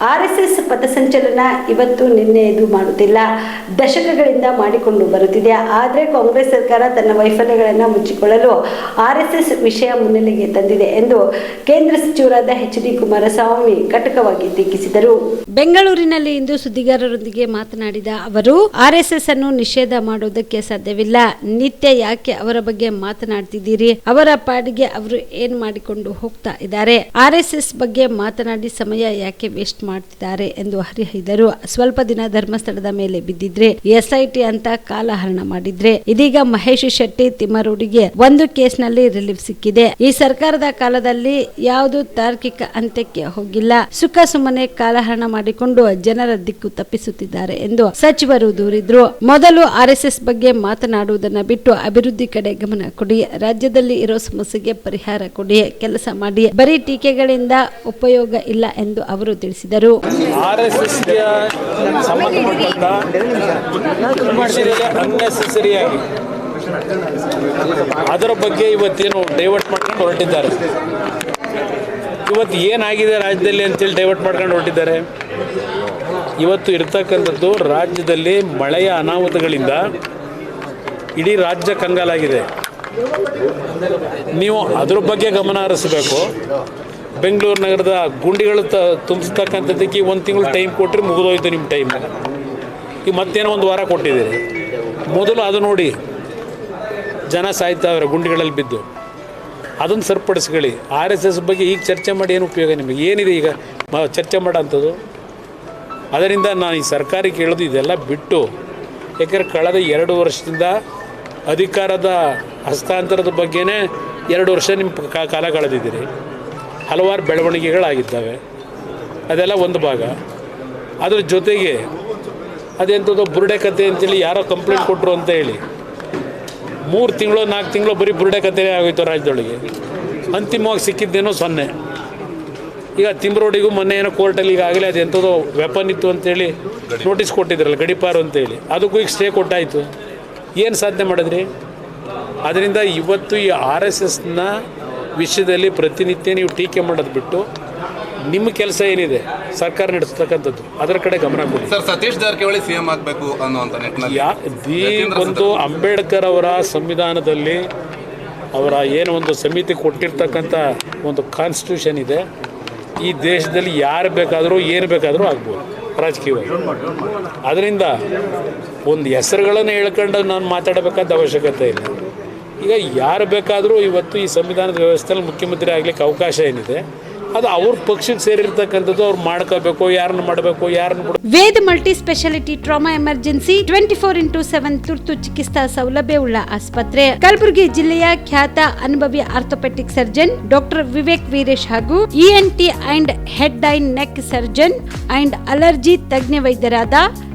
RSS ಪಥಸಂಚಲನ ಇವತ್ತು ನಿನ್ನೆ ಇದು ಮಾಡುತ್ತಿಲ್ಲ. ದಶಕಗಳಿಂದ ಮಾಡಿಕೊಂಡು ಬರುತ್ತಿದೆ. ಆದರೆ ಕಾಂಗ್ರೆಸ್ ಸರ್ಕಾರ ತನ್ನ ವೈಫಲ್ಯಗಳನ್ನು ಮುಚ್ಚಿಕೊಳ್ಳಲು ಆರ್ಎಸ್ಎಸ್ ವಿಷಯ ಮುನ್ನೆಲೆಗೆ ತಂದಿದೆ ಎಂದು ಕೇಂದ್ರ ಸಚಿವರಾದ ಎಚ್ ಡಿ ಕುಮಾರಸ್ವಾಮಿ ಕಟಕವಾಗಿ ಟೀಕಿಸಿದರು. ಬೆಂಗಳೂರಿನಲ್ಲಿ ಇಂದು ಸುದ್ದಿಗಾರರೊಂದಿಗೆ ಮಾತನಾಡಿದ ಅವರು ಆರ್ಎಸ್ಎಸ್ ಅನ್ನು ನಿಷೇಧ ಮಾಡುವುದಕ್ಕೆ ಸಾಧ್ಯವಿಲ್ಲ. ನಿತ್ಯ ಯಾಕೆ ಅವರ ಬಗ್ಗೆ ಮಾತನಾಡ್ತಿದ್ದೀರಿ? ಅವರ ಪಾಡಿಗೆ ಅವರು ಏನ್ ಮಾಡಿಕೊಂಡು ಹೋಗ್ತಾ ಇದ್ದಾರೆ? ಆರ್ಎಸ್ಎಸ್ ಬಗ್ಗೆ ಮಾತನಾಡಿ ಸಮಯ ಯಾಕೆ ವೇಸ್ಟ್ ಮಾಡ್ತಿದ್ದಾರೆ ಎಂದು ಹರಿಹಿದರು. ಸ್ವಲ್ಪ ದಿನ ಧರ್ಮಸ್ಥಳದ ಮೇಲೆ ಬಿದ್ದಿದ್ರೆ ಎಸ್ಐಟಿ ಅಂತ ಕಾಲಹರಣ ಮಾಡಿದ್ರೆ ಇದೀಗ ಮಹೇಶ್ ಶೆಟ್ಟಿ ತಿಮ್ಮರೂಡಿಗೆ ಒಂದು ಕೇಸ್ನಲ್ಲಿ ರಿಲೀಫ್ ಸಿಕ್ಕಿದೆ. ಈ ಸರ್ಕಾರದ ಕಾಲದಲ್ಲಿ ಯಾವುದು ತಾರ್ಕಿಕ ಅಂತ್ಯಕ್ಕೆ ಹೋಗಿಲ್ಲ. ಸುಖ ಸುಮ್ಮನೆ ಕಾಲಹರಣ ಮಾಡಿಕೊಂಡು ಜನರ ದಿಕ್ಕು ತಪ್ಪಿಸುತ್ತಿದ್ದಾರೆ ಎಂದು ಸಚಿವರು ದೂರಿದ್ರು. ಮೊದಲು ಆರ್ಎಸ್ಎಸ್ ಬಗ್ಗೆ ಮಾತನಾಡುವುದನ್ನ ಬಿಟ್ಟು ಅಭಿವೃದ್ಧಿ ಕಡೆ ಗಮನ ಕೊಡಿ. ರಾಜ್ಯದಲ್ಲಿ ಇರೋ ಸಮಸ್ಯೆಗೆ ಪರಿಹಾರ ಕೊಡಿ. ಕೆಲಸ ಮಾಡಿ. ಬರೀ ಟೀಕೆಗಳಿಂದ ಉಪಯೋಗ ಇಲ್ಲ ಎಂದು ಅವರು ತಿಳಿಸಿದರು. ಅನ್ನೆಸೆಸರಿಯಾಗಿ ಅದರ ಬಗ್ಗೆ ಇವತ್ತೇನು ಡೈವರ್ಟ್ ಮಾಡ್ಕೊಂಡು ಹೊರಟಿದ್ದಾರೆ. ಇವತ್ತು ಏನಾಗಿದೆ ರಾಜ್ಯದಲ್ಲಿ ಅಂತೇಳಿ ಡೈವರ್ಟ್ ಮಾಡ್ಕೊಂಡು ಹೊರಟಿದ್ದಾರೆ. ಇವತ್ತು ಇರ್ತಕ್ಕಂಥದ್ದು ರಾಜ್ಯದಲ್ಲಿ ಮಳೆಯ ಅನಾಹುತಗಳಿಂದ ಇಡೀ ರಾಜ್ಯ ಕಂಗಾಲಾಗಿದೆ. ನೀವು ಅದ್ರ ಬಗ್ಗೆ ಗಮನ ಹರಿಸಬೇಕು. ಬೆಂಗಳೂರು ನಗರದ ಗುಂಡಿಗಳು ತ, ತುಂಬಿಸ್ತಕ್ಕಂಥದ್ದಕ್ಕೆ ಒಂದು ತಿಂಗಳು ಟೈಮ್ ಕೊಟ್ಟರೆ ಮುಗಿದೋಯ್ತು ನಿಮ್ಮ ಟೈಮ್ ಈಗ ಮತ್ತೇನೋ ಒಂದು ವಾರ ಕೊಟ್ಟಿದ್ದೀರಿ. ಮೊದಲು ಅದು ನೋಡಿ, ಜನ ಸಾಯ್ತಾವ್ರೆ ಗುಂಡಿಗಳಲ್ಲಿ ಬಿದ್ದು. ಅದನ್ನು ಸರಿಪಡಿಸ್ಕೊಳ್ಳಿ. ಆರ್ ಎಸ್ ಎಸ್ ಬಗ್ಗೆ ಈಗ ಚರ್ಚೆ ಮಾಡಿ ಏನು ಉಪಯೋಗ ನಿಮಗೆ? ಏನಿದೆ ಈಗ ಚರ್ಚೆ ಮಾಡೋಂಥದ್ದು? ಅದರಿಂದ ನಾನು ಈ ಸರ್ಕಾರಕ್ಕೆ ಹೇಳೋದು ಇದೆಲ್ಲ ಬಿಟ್ಟು, ಯಾಕೆಂದರೆ ಕಳೆದ ಎರಡು ವರ್ಷದಿಂದ ಅಧಿಕಾರದ ಹಸ್ತಾಂತರದ ಬಗ್ಗೆನೇ ಎರಡು ವರ್ಷ ನಿಮ್ಮ ಕಾಲ ಕಳೆದಿದ್ದೀರಿ. ಹಲವಾರು ಬೆಳವಣಿಗೆಗಳಾಗಿದ್ದಾವೆ. ಅದೆಲ್ಲ ಒಂದು ಭಾಗ. ಅದ್ರ ಜೊತೆಗೆ ಅದೆಂಥದ್ದು ಬುರುಡೆ ಕತೆ ಅಂತೇಳಿ ಯಾರೋ ಕಂಪ್ಲೇಂಟ್ ಕೊಟ್ಟರು ಅಂತ ಹೇಳಿ. ಮೂರು ತಿಂಗಳು, ನಾಲ್ಕು ತಿಂಗಳು ಬರೀ ಬುರುಡೆ ಕತೆನೇ ಆಗೋಯ್ತು ರಾಜ್ಯದೊಳಗೆ. ಅಂತಿಮವಾಗಿ ಸಿಕ್ಕಿದ್ದೇನೋ ಸೊನ್ನೆ. ಈಗ ತಿಮ್ರೋಡಿಗೂ ಮೊನ್ನೆ ಏನೋ ಕೋರ್ಟಲ್ಲಿ ಈಗಾಗಲೇ ಅದು ಎಂಥದೋ ವೆಪನ್ ಇತ್ತು ಅಂತೇಳಿ ನೋಟಿಸ್ ಕೊಟ್ಟಿದ್ರಲ್ಲ, ಗಡಿಪಾರು ಅಂತೇಳಿ ಅದಕ್ಕೂ ಈಗ ಸ್ಟೇ ಕೊಟ್ಟಾಯಿತು. ಏನು ಸಾಧನೆ ಮಾಡಿದ್ರಿ? ಅದರಿಂದ ಇವತ್ತು ಈ ಆರ್ ಎಸ್ ಎಸ್ನ ವಿಷಯದಲ್ಲಿ ಪ್ರತಿನಿತ್ಯ ನೀವು ಟೀಕೆ ಮಾಡೋದು ಬಿಟ್ಟು ನಿಮ್ಮ ಕೆಲಸ ಏನಿದೆ ಸರ್ಕಾರ ನಡೆಸ್ತಕ್ಕಂಥದ್ದು ಅದರ ಕಡೆ ಗಮನ ಕೊಡಿ. ಸರ್ ಸತೀಶ್ ಜಾರಕಿಹೊಳಿ ಸಿಎಂ ಆಗಬೇಕು ಅನ್ನುವಂಥ ನಿಟ್ಟಿನಲ್ಲಿ. ಯಾ ದೀ ಒಂದು ಅಂಬೇಡ್ಕರ್ ಅವರ ಸಂವಿಧಾನದಲ್ಲಿ ಅವರ ಏನು ಒಂದು ಸಮಿತಿ ಕೊಟ್ಟಿರ್ತಕ್ಕಂಥ ಒಂದು ಕಾನ್ಸ್ಟಿಟ್ಯೂಷನ್ ಇದೆ. ಈ ದೇಶದಲ್ಲಿ ಯಾರು ಬೇಕಾದರೂ ಏನು ಬೇಕಾದರೂ ಆಗ್ಬೋದು ರಾಜಕೀಯವಾಗಿ. ಅದರಿಂದ ಒಂದು ಹೆಸರುಗಳನ್ನು ಹೇಳ್ಕೊಂಡು ನಾನು ಮಾತಾಡಬೇಕಾದ ಅವಶ್ಯಕತೆ ಇಲ್ಲ. ಈಗ ಯಾರು ಬೇಕಾದರೂ ಇವತ್ತು ಈ ಸಂವಿಧಾನದ ವ್ಯವಸ್ಥೆಯಲ್ಲಿ ಮುಖ್ಯಮಂತ್ರಿ ಆಗಲಿಕ್ಕೆ ಅವಕಾಶ ಏನಿದೆ, ಅದು ಅವ್ರ ಪಕ್ಷಕ್ಕೆ ಸೇರಿರ್ತಕ್ಕಂಥದ್ದು ಅವ್ರು ಮಾಡ್ಕೋಬೇಕು, ಯಾರನ್ನು ಮಾಡಬೇಕು, ಯಾರನ್ನು Veda multi speciality trauma emergency twenty four into seven ತುರ್ತು ಚಿಕಿತ್ಸಾ ಸೌಲಭ್ಯವುಳ್ಳ ಆಸ್ಪತ್ರೆ. ಕಲಬುರಗಿ ಜಿಲ್ಲೆಯ ಖ್ಯಾತ ಅನುಭವಿ orthopaedic surgeon doctor Vivek Veeresh ಹಾಗೂ ENT and head and neck surgeon and allergy ತಜ್ಞ ವೈದ್ಯರಾದ